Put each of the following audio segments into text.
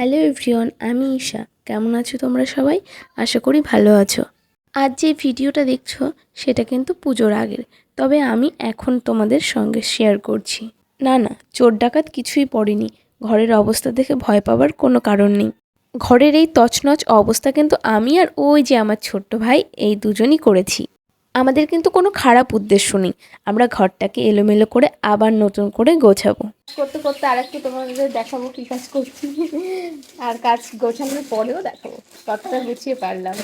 Hello everyone আমি ঈশা। কেমন আছো তোমরা সবাই? আশা করি ভালো আছো। আজ যে ভিডিওটা দেখছ, সেটা কিন্তু পুজোর আগের। তবে আমি এখন তোমাদের সঙ্গে শেয়ার করছি। না না, চোর ডাকাত কিছুই পড়েনি। ঘরের অবস্থা দেখে ভয় পাওয়ার কোনো কারণ নেই। ঘরের এই তছনছ অবস্থা কিন্তু আমি আর ওই যে আমার ছোট্ট ভাই, এই দুজনই করেছি। আমাদের কিন্তু কোনো খারাপ উদ্দেশ্য নেই। আমরা ঘরটাকে এলোমেলো করে আবার নতুন করে গোছাবো। করতে করতে আর একটু তোমাদের দেখাবো কি কাজ করছি। আর কাজ গোছানোর পরেও দেখাবো। কতটা গুছিয়ে পারলাম।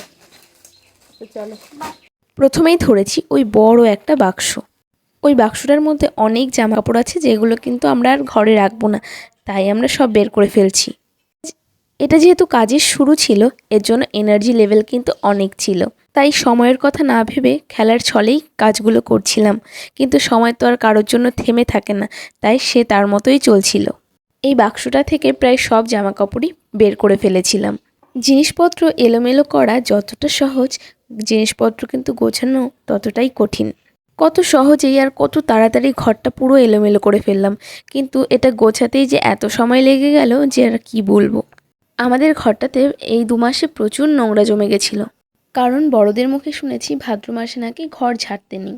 তো চলো। প্রথমেই ধরেছি ওই বড় একটা বাক্স। ওই বাক্সটার মধ্যে অনেক জামা কাপড় আছে যেগুলো কিন্তু আমরা আর ঘরে রাখব না। তাই আমরা সব বের করে ফেলছি। এটা যেহেতু কাজের শুরু ছিল এর জন্য এনার্জি লেভেল কিন্তু অনেক ছিল। তাই সময়ের কথা না ভেবে খেলার ছলেই কাজগুলো করছিলাম। কিন্তু সময় তো আর কারোর জন্য থেমে থাকে না, তাই সে তার মতোই চলছিল। এই বাক্সটা থেকে প্রায় সব জামা কাপড়ই বের করে ফেলেছিলাম। জিনিসপত্র এলোমেলো করা যতটা সহজ, জিনিসপত্র কিন্তু গোছানো ততটাই কঠিন। কত সহজেই আর কত তাড়াতাড়ি ঘরটা পুরো এলোমেলো করে ফেললাম, কিন্তু এটা গোছাতেই যে এত সময় লেগে গেল যে আর কি বলব। আমাদের ঘরটাতে এই দু মাসে প্রচুর নোংরা জমে গেছিল। কারণ বড়দের মুখে শুনেছি ভাদ্র মাসে নাকি ঘর ঝাড়তে নেই।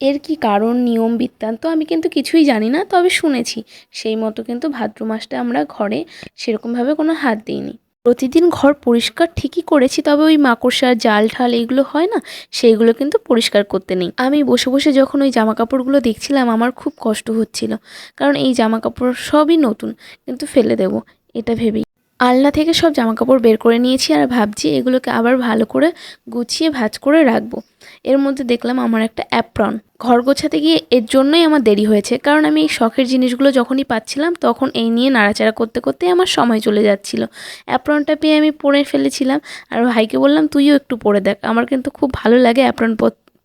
এর কি কারণ, নিয়ম, বৃত্তান্ত আমি কিন্তু কিছুই জানি না, তবে শুনেছি। সেই মতো কিন্তু ভাদ্র মাসটা আমরা ঘরে সেরকমভাবে কোনো হাত দিইনি। প্রতিদিন ঘর পরিষ্কার ঠিকই করেছি, তবে ওই মাকড়সার জাল ঠাল এইগুলো হয় না, সেইগুলো কিন্তু পরিষ্কার করতে নেই। আমি বসে বসে যখন ওই জামা কাপড়গুলো দেখছিলাম, আমার খুব কষ্ট হচ্ছিল। কারণ এই জামা কাপড় সবই নতুন, কিন্তু ফেলে দেব, এটা ভেবেই। আলনা থেকে সব জামাকাপড় বের করে নিয়েছি আর ভাবছি এগুলোকে আবার ভালো করে গুছিয়ে ভাজ করে রাখব। এর মধ্যে দেখলাম আমার একটা অ্যাপ্রন। ঘর গোছাতে গিয়ে এর জন্যই আমার দেরি হয়েছে, কারণ আমি এই শখের জিনিসগুলো যখনই পাচ্ছিলাম তখন এই নিয়ে নাড়াচাড়া করতে করতে আমার সময় চলে যাচ্ছিল। অ্যাপ্রনটা পেয়ে আমি পরে ফেলেছিলাম আর ভাইকে বললাম, তুইও একটু পরে দেখ, আমার কিন্তু খুব ভালো লাগে অ্যাপ্রন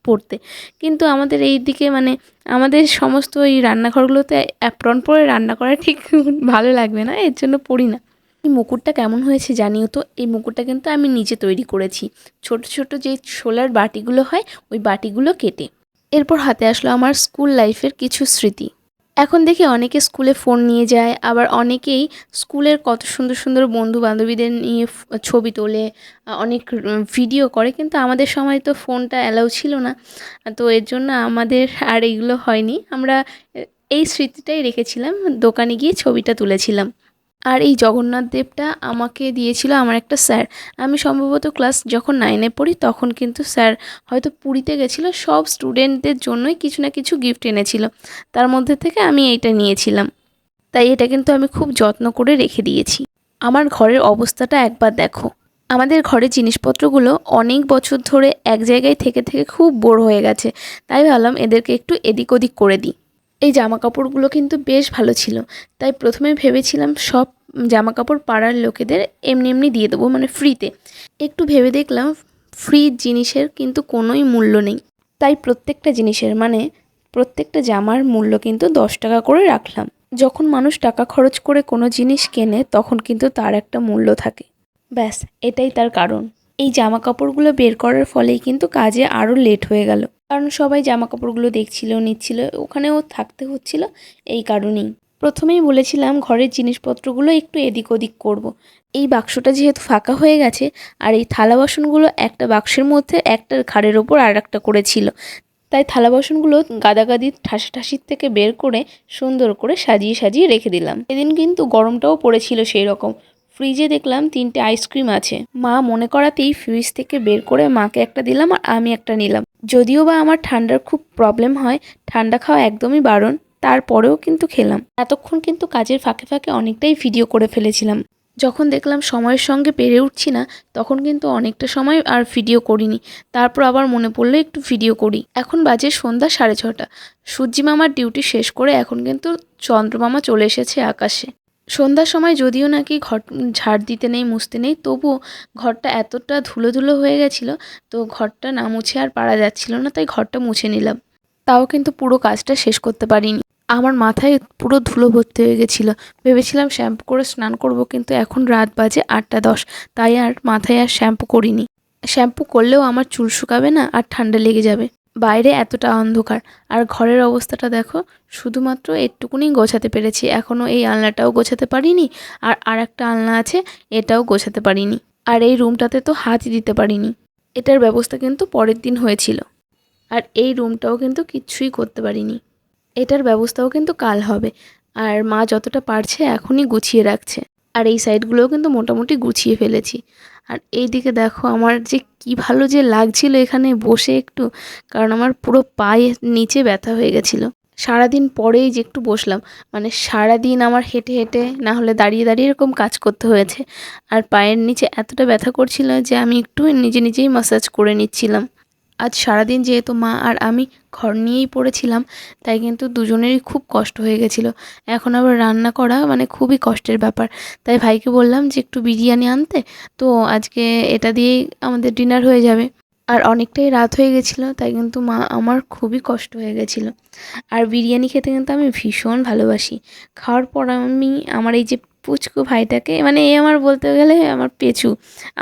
পরতে। কিন্তু আমাদের এই দিকে মানে আমাদের সমস্ত এই রান্নাঘরগুলোতে অ্যাপ্রন পরে রান্না করা ঠিক ভালো লাগবে না, এর জন্য পড়ি না। এই মুকুটটা কেমন হয়েছে জানিও তো? এই মুকুটটা কিন্তু আমি নিজে তৈরি করেছি। ছোট ছোট যে শোলার বাটিগুলো হয়, ওই বাটিগুলো কেটে। এরপর হাতে আসলো আমার স্কুল লাইফের কিছু স্মৃতি। এখন দেখি অনেকে স্কুলে ফোন নিয়ে যায়, আবার অনেকেই স্কুলের কত সুন্দর সুন্দর বন্ধু বান্ধবীদের নিয়ে ছবি তোলে, অনেক ভিডিও করে, কিন্তু আমাদের সময় তো ফোনটা অ্যালাউ ছিল না। তো এর জন্য আমাদের আর এগুলো হয়নি। আমরা এই স্মৃতিটাই রেখেছিলাম, দোকানে গিয়ে ছবিটা তুলেছিলাম। আর এই জগন্নাথ দেবটা আমাকে দিয়েছিল আমার একটা স্যার। আমি সম্ভবত ক্লাস যখন নাইনে পড়ি তখন কিন্তু স্যার হয়তো পুরীতে গেছিল, সব স্টুডেন্টদের জন্যই কিছু না কিছু গিফট এনেছিল। তার মধ্যে থেকে আমি এইটা নিয়েছিলাম। তাই এটা কিন্তু আমি খুব যত্ন করে রেখে দিয়েছি। আমার ঘরের অবস্থাটা একবার দেখো। আমাদের ঘরের জিনিসপত্রগুলো অনেক বছর ধরে এক জায়গায় থেকে থেকে খুব বোর হয়ে গেছে। তাই ভাবলাম এদেরকে একটু এদিক ওদিক করে দিই। এই জামা কাপড়গুলো কিন্তু বেশ ভালো ছিল। তাই প্রথমে ভেবেছিলাম সব জামা কাপড় পাড়ার লোকেদের এমনি এমনি দিয়ে দেবো মানে ফ্রিতে একটু ভেবে দেখলাম ফ্রি জিনিসের কিন্তু কোনোই মূল্য নেই। তাই প্রত্যেকটা জিনিসের মানে প্রত্যেকটা জামার মূল্য কিন্তু দশ টাকা করে রাখলাম। যখন মানুষ টাকা খরচ করে কোনো জিনিস কেনে, তখন কিন্তু তার একটা মূল্য থাকে। ব্যাস, এটাই তার কারণ। এই জামা কাপড়গুলো বের করার ফলেই কিন্তু কাজে আরও লেট হয়ে গেল। কারণ সবাই জামা কাপড়গুলো দেখছিল, নিচ্ছিল, ওখানেও থাকতে হচ্ছিল এই কারণেই। প্রথমেই বলেছিলাম ঘরের জিনিসপত্রগুলো একটু এদিক ওদিক করব। এই বাক্সটা যেহেতু ফাঁকা হয়ে গেছে, আর এই থালা বাসনগুলো একটা বাক্সের মধ্যে একটা ঘাড়ের ওপর আর একটা করেছিল, তাই থালা বাসনগুলো গাদাগাদি ঠাসি ঠাসির থেকে বের করে সুন্দর করে সাজিয়ে সাজিয়ে রেখে দিলাম। এদিন কিন্তু গরমটাও পড়েছিল সেই রকম। ফ্রিজে দেখলাম তিনটে আইসক্রিম আছে। মা মনে করাতেই ফ্রিজ থেকে বের করে মাকে একটা দিলাম আর আমি একটা নিলাম। যদিও বা আমার ঠান্ডার খুব প্রবলেম হয়, ঠান্ডা খাওয়া একদমই বারণ, তারপরেও কিন্তু খেলাম। এতক্ষণ কিন্তু কাজের ফাঁকে ফাঁকে অনেকটাই ভিডিও করে ফেলেছিলাম। যখন দেখলাম সময়ের সঙ্গে পেরে উঠছি না, তখন কিন্তু অনেকটা সময় আর ভিডিও করিনি। তারপর আবার মনে পড়ল একটু ভিডিও করি। এখন বাজে সন্ধ্যা সাড়ে ছটা সূর্যি মামার ডিউটি শেষ করে এখন কিন্তু চন্দ্রমামা চলে এসেছে আকাশে। সন্ধ্যার সময় যদিও নাকি ঘর ঝাড় দিতে নেই, মুছতে নেই তবুও ঘরটা এতটা ধুলো ধুলো হয়ে গেছিল, তো ঘরটা না মুছে আর পারা যাচ্ছিল না, তাই ঘরটা মুছে নিলাম। তাও কিন্তু পুরো কাজটা শেষ করতে পারিনি। আমার মাথায় পুরো ধুলো ভর্তি হয়ে গেছিল। ভেবেছিলাম শ্যাম্পু করে স্নান করব, কিন্তু এখন রাত বাজে আটটা দশ, তাই আর মাথায় আর শ্যাম্পু করিনি। শ্যাম্পু করলেও আমার চুল শুকাবে না আর ঠান্ডা লেগে যাবে। বাইরে এতটা অন্ধকার। আর ঘরের অবস্থাটা দেখো, শুধুমাত্র একটুকুনি গোছাতে পেরেছি। এখনও এই আলনাটাও গোছাতে পারিনি, আর আর একটা আলনা আছে, এটাও গোছাতে পারিনি। আর এই রুমটাতে তো হাতই দিতে পারিনি। এটার ব্যবস্থা কিন্তু পরের দিন হয়েছিল। আর এই রুমটাও কিন্তু কিচ্ছুই করতে পারিনি। এটার ব্যবস্থাও কিন্তু কাল হবে। আর মা যতটা পারছে এখনই গুছিয়ে রাখছে। আর এই সাইডগুলোও কিন্তু মোটামুটি গুছিয়ে ফেলেছি। আর এই দিকে দেখো আমার যে কি ভালো যে লাগছিল এখানে বসে একটু, কারণ আমার পুরো পায়ে নিচে ব্যথা হয়ে গেছিল। সারাদিন পরেই যে একটু বসলাম মানে সারাদিন আমার হেঁটে হেঁটে না হলে দাঁড়িয়ে দাঁড়িয়ে এরকম কাজ করতে হয়েছে। আর পায়ের নিচে এতটা ব্যথা করছিল যে আমি একটু নিজে নিজেই মাসাজ করে নিচ্ছিলাম। আজ সারাদিন যেহেতু মা আর আমি ঘর নিয়েই পড়েছিলাম, তাই কিন্তু দুজনেরই খুব কষ্ট হয়ে গেছিল। এখন আবার রান্না করা মানে খুবই কষ্টের ব্যাপার। তাই ভাইকে বললাম যে একটু বিরিয়ানি আনতে, তো আজকে এটা দিয়েই আমাদের ডিনার হয়ে যাবে। আর অনেকটাই রাত হয়ে গেছিল, তাই কিন্তু মা আমার খুবই কষ্ট হয়ে গেছিল। আর বিরিয়ানি খেতে কিন্তু আমি ভীষণ ভালোবাসি। খাওয়ার পর আমি, আমার এই যে পুচকু ভাইটাকে মানে এ আমার বলতে গেলে আমার পেঁচু,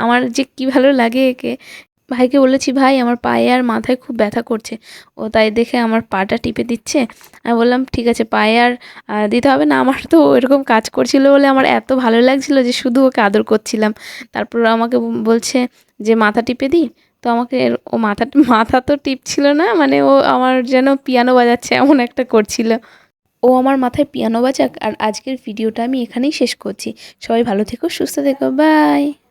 আমার যে কী ভালো লাগে একে ভাইকে বলেছি, ভাই, আমার পায়ে আর মাথায় খুব ব্যথা করছে। ও তাই দেখে আমার পাটা টিপে দিচ্ছে। আমি বললাম, ঠিক আছে, পায়ে আর দিতে হবে না। আমার তো এরকম কাজ করছিল বলে আমার এত ভালো লাগছিল যে শুধু ওকে আদর করছিলাম। তারপর আমাকে বলছে যে, মাথা টিপে দিই? তো আমাকে ও মাথা মাথা তো টিপছিল না মানে ও আমার যেন পিয়ানো বাজাচ্ছে এমন একটা করছিল। ও আমার মাথায় পিয়ানো বাজাক, আর আজকের ভিডিওটা আমি এখানেই শেষ করছি। সবাই ভালো থেকো, সুস্থ থেকো, বাই।